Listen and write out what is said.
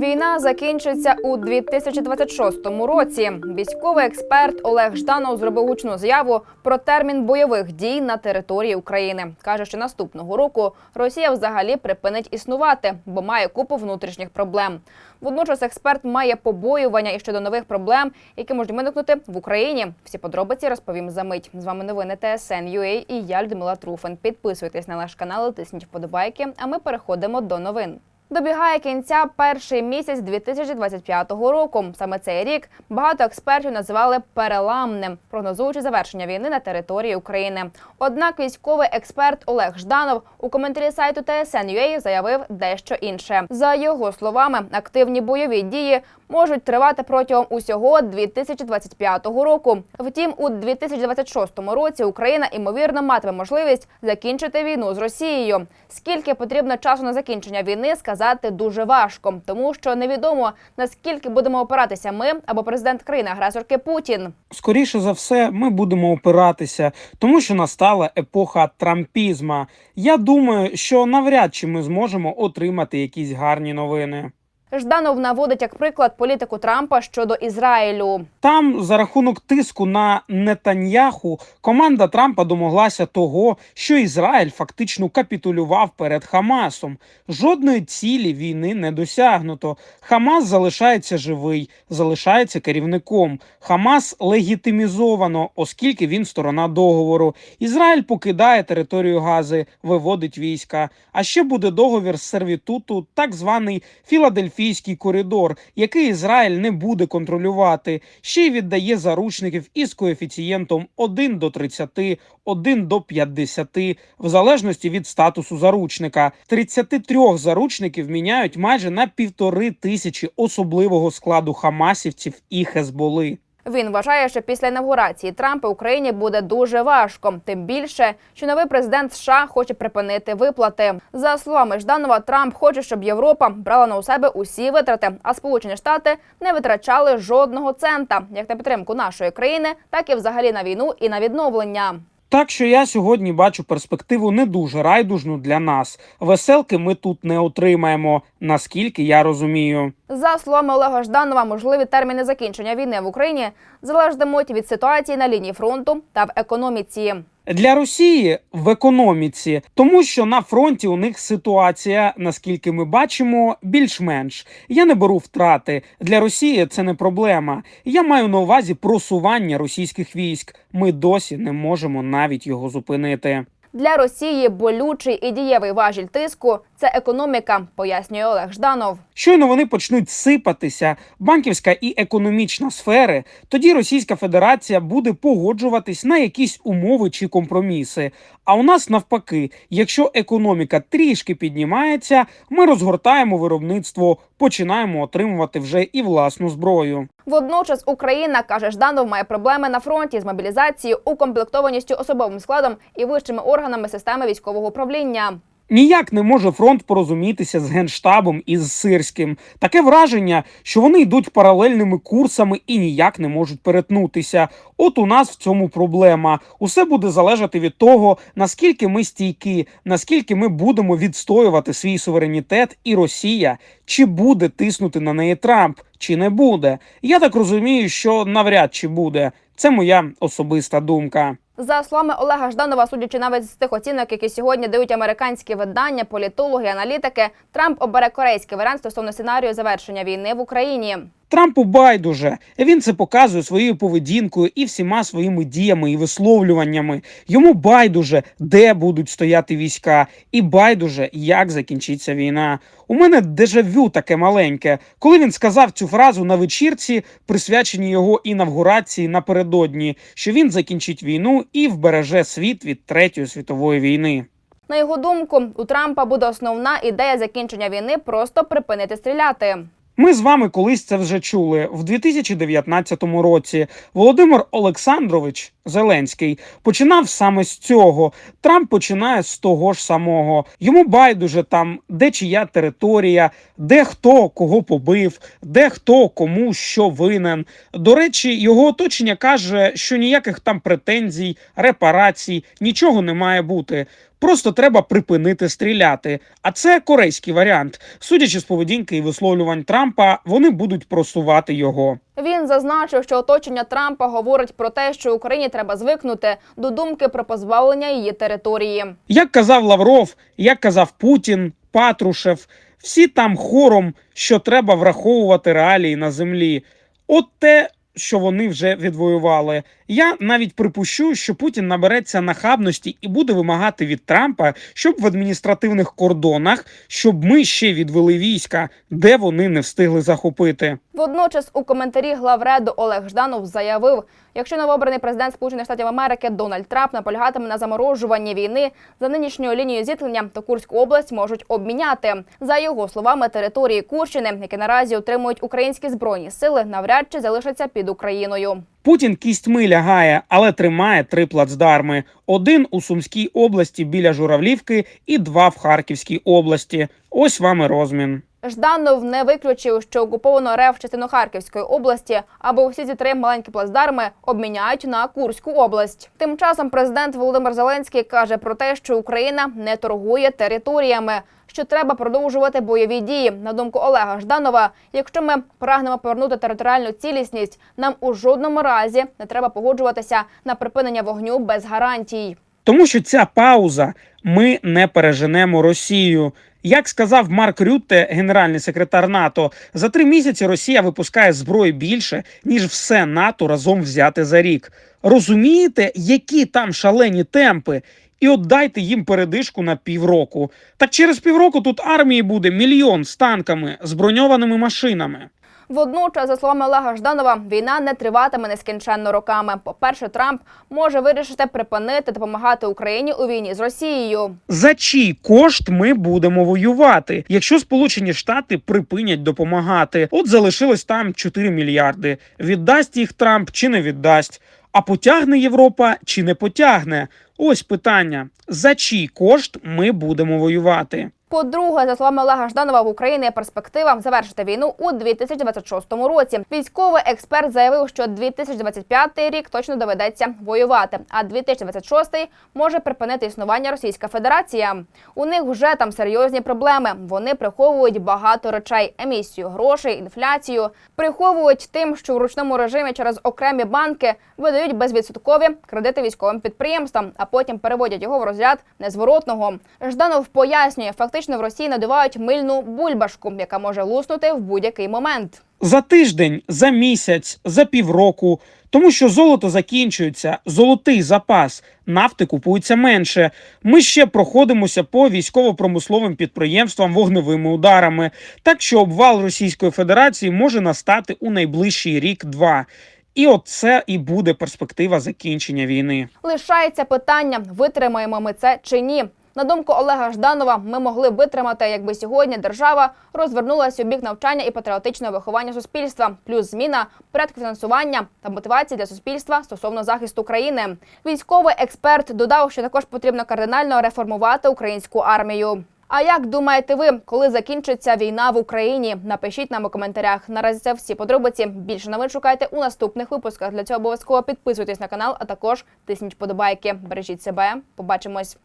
Війна закінчиться у 2026 році. Військовий експерт Олег Жданов зробив гучну заяву про термін бойових дій на території України. каже, що наступного року Росія взагалі припинить існувати, бо має купу внутрішніх проблем. Водночас експерт має побоювання і щодо нових проблем, які можуть виникнути в Україні. Всі подробиці розповім за мить. З вами новини ТСН UA і я Людмила Труфен. Підписуйтесь на наш канал, тисніть вподобайки. А ми переходимо до новин. Добігає кінця перший місяць 2025 року. Саме цей рік багато експертів називали переламним, прогнозуючи завершення війни на території України. Однак військовий експерт Олег Жданов у коментарі сайту TSN.ua заявив дещо інше. За його словами, активні бойові дії можуть тривати протягом усього 2025 року. Втім, у 2026 році Україна ймовірно матиме можливість закінчити війну з Росією. Скільки потрібно часу на закінчення війни, сказати дуже важко, тому що невідомо наскільки будемо опиратися ми або президент країни-агресорки Путін. Скоріше за все, ми будемо опиратися, тому що настала епоха трампізма. Я думаю, що навряд чи ми зможемо отримати якісь гарні новини. Жданов наводить як приклад політику Трампа щодо Ізраїлю. Там, за рахунок тиску на Нетаньяху, команда Трампа домоглася того, що Ізраїль фактично капітулював перед Хамасом. Жодної цілі війни не досягнуто. Хамас залишається живий, залишається керівником. Хамас легітимізовано, оскільки він сторона договору. Ізраїль покидає територію Гази, виводить війська. А ще буде договір з сервітуту, так званий Філадельфійський коридор, який Ізраїль не буде контролювати. Ще й віддає заручників із коефіцієнтом 1 до 30, 1 до 50, в залежності від статусу заручника. 33 заручників міняють майже на півтори тисячі особливого складу хамасівців і хезболи. Він вважає, що після інавгурації Трампа Україні буде дуже важко, тим більше, що новий президент США хоче припинити виплати. За словами Жданова, Трамп хоче, щоб Європа брала на у себе усі витрати, а Сполучені Штати не витрачали жодного цента, як на підтримку нашої країни, так і взагалі на війну і на відновлення. Так що я сьогодні бачу перспективу не дуже райдужну для нас. Веселки ми тут не отримаємо, наскільки я розумію. За словами Олега Жданова, можливі терміни закінчення війни в Україні залежатимуть від ситуації на лінії фронту та в економіці. Для Росії в економіці, тому що на фронті у них ситуація, наскільки ми бачимо, більш-менш. Я не беру втрати. Для Росії це не проблема. Я маю на увазі просування російських військ. Ми досі не можемо навіть його зупинити. Для Росії болючий і дієвий важіль тиску це економіка, пояснює Олег Жданов. Щойно вони почнуть сипатися, банківська і економічна сфери, тоді Російська Федерація буде погоджуватись на якісь умови чи компроміси. А у нас навпаки, якщо економіка трішки піднімається, ми розгортаємо виробництво, починаємо отримувати вже і власну зброю. Водночас Україна каже Жданов має проблеми на фронті з мобілізацією, укомплектованістю особовим складом і вищими органами системи військового управління. Ніяк не може фронт порозумітися з генштабом і з сирським. Таке враження, що вони йдуть паралельними курсами і ніяк не можуть перетнутися. От у нас в цьому проблема. Усе буде залежати від того, наскільки ми стійкі, наскільки ми будемо відстоювати свій суверенітет, і Росія чи буде тиснути на неї Трамп, чи не буде. Я так розумію, що навряд чи буде. Це моя особиста думка. За словами Олега Жданова, судячи навіть з тих оцінок, які сьогодні дають американські видання, політологи, аналітики, Трамп обере корейський варіант стосовно сценарію завершення війни в Україні. Трампу байдуже. Він це показує своєю поведінкою і всіма своїми діями і висловлюваннями. Йому байдуже, де будуть стояти війська, і байдуже, як закінчиться війна. У мене дежавю таке маленьке, коли він сказав цю фразу на вечірці, присвяченій його інавгурації напередодні, що він закінчить війну і вбереже світ від третьої світової війни. На його думку, у Трампа буде основна ідея закінчення війни просто припинити стріляти. Ми з вами колись це вже чули в 2019 році. Володимир Олександрович Зеленський починав саме з цього. Трамп починає з того ж самого. Йому байдуже там, де чия територія, де хто кого побив, де хто кому що винен. До речі, його оточення каже, що ніяких там претензій, репарацій, нічого не має бути. Просто треба припинити стріляти. А це корейський варіант. Судячи з поведінки і висловлювань Трампа, вони будуть просувати його. Він зазначив, що оточення Трампа говорить про те, що Україні треба звикнути до думки про позбавлення її території. Як казав Лавров, як казав Путін, Патрушев, всі там хором, що треба враховувати реалії на землі. От те, що вони вже відвоювали. Я навіть припущу, що Путін набереться нахабності і буде вимагати від Трампа, щоб в адміністративних кордонах, щоб ми ще відвели війська, де вони не встигли захопити. Водночас у коментарі главреду Олег Жданов заявив, якщо новообраний президент Сполучених Штатів Америки Дональд Трамп наполягатиме на заморожуванні війни за нинішньою лінією зіткнення, то Курську область можуть обміняти. За його словами, території Курщини, які наразі утримують українські збройні сили, навряд чи залишаться під Україною. Путін кістьми лягає, але тримає три плацдарми: один у Сумській області біля Журавлівки і два в Харківській області. Ось вам і розмін. Жданов не виключив, що окуповано РФ частину Харківської області або всі ці три маленькі плацдарми обміняють на Курську область. Тим часом президент Володимир Зеленський каже про те, що Україна не торгує територіями. Що треба продовжувати бойові дії на думку Олега Жданова. Якщо ми прагнемо повернути територіальну цілісність, нам у жодному разі не треба погоджуватися на припинення вогню без гарантій. Тому що ця пауза ми не переженемо Росію. Як сказав Марк Рютте, генеральний секретар НАТО, за три місяці Росія випускає зброї більше ніж все НАТО разом взяте за рік. Розумієте, які там шалені темпи? І от дайте їм передишку на півроку. Так через півроку тут армії буде мільйон з танками, з броньованими машинами. Водночас, за словами Олега Жданова, війна не триватиме нескінченно роками. По-перше, Трамп може вирішити припинити допомагати Україні у війні з Росією. За чий кошт ми будемо воювати, якщо Сполучені Штати припинять допомагати? От залишилось там 4 мільярди. Віддасть їх Трамп чи не віддасть? А потягне Європа чи не потягне? Ось питання: за чий кошт ми будемо воювати? По-друге, за словами Олега Жданова, в Україні перспектива завершити війну у 2026 році. Військовий експерт заявив, що 2025 рік точно доведеться воювати, а 2026 може припинити існування Російська Федерація. У них вже там серйозні проблеми. Вони приховують багато речей: емісію грошей, інфляцію, приховують тим, що в ручному режимі через окремі банки видають безвідсоткові кредити військовим підприємствам, а потім переводять його в розряд незворотного. Жданов пояснює, фактично в Росії надувають мильну бульбашку, яка може луснути в будь-який момент. За тиждень, за місяць, за півроку. Тому що золото закінчується, золотий запас, нафти купується менше. Ми ще проходимося по військово-промисловим підприємствам вогневими ударами. Так що обвал Російської Федерації може настати у найближчий рік-два. І от це і буде перспектива закінчення війни. Лишається питання: витримаємо ми це чи ні. На думку Олега Жданова, ми могли б витримати, якби сьогодні держава розвернулася у бік навчання і патріотичного виховання суспільства, плюс зміна порядку фінансування та мотивації для суспільства стосовно захисту країни. Військовий експерт додав, що також потрібно кардинально реформувати українську армію. А як думаєте ви, коли закінчиться війна в Україні? Напишіть нам у коментарях. Наразі це всі подробиці. Більше новин шукайте у наступних випусках. Для цього обов'язково підписуйтесь на канал, а також тисніть подобайки. Бережіть себе. Побачимось.